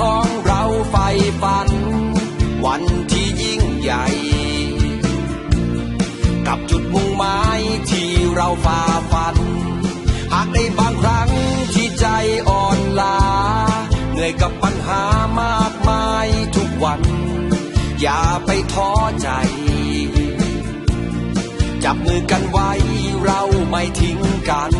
ของเราไฟฝัน วันที่ยิ่งใหญ่ กับจุดมุ่งหมายที่เราฝ่าฟัน หากในบางครั้งที่ใจอ่อนล้าเหนื่อยกับปัญหามากมายทุกวัน อย่าไปท้อใจ จับมือกันไว้เราไม่ทิ้งกัน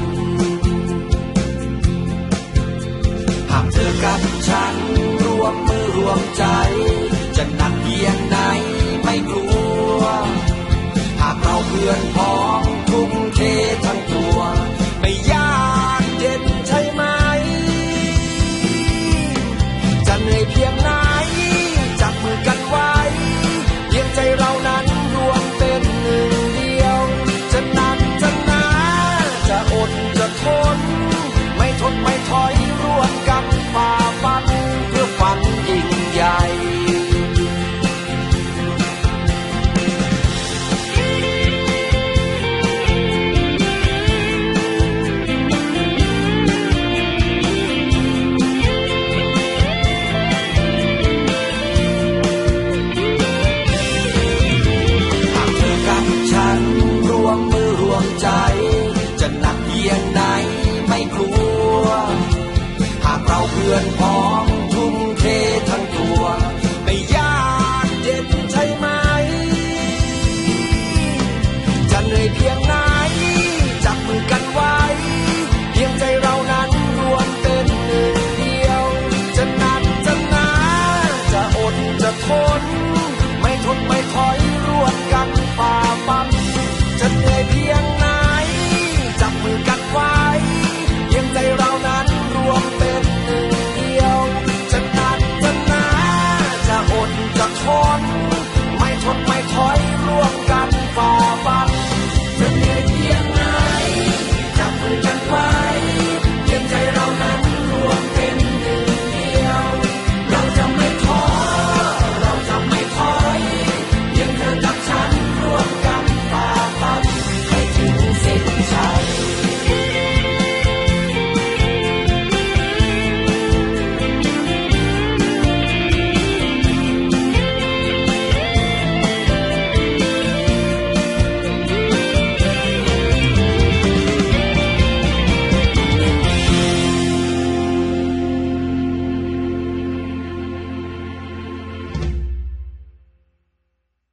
ไหนไม่กลัว หากเราเพื่อนพ้อง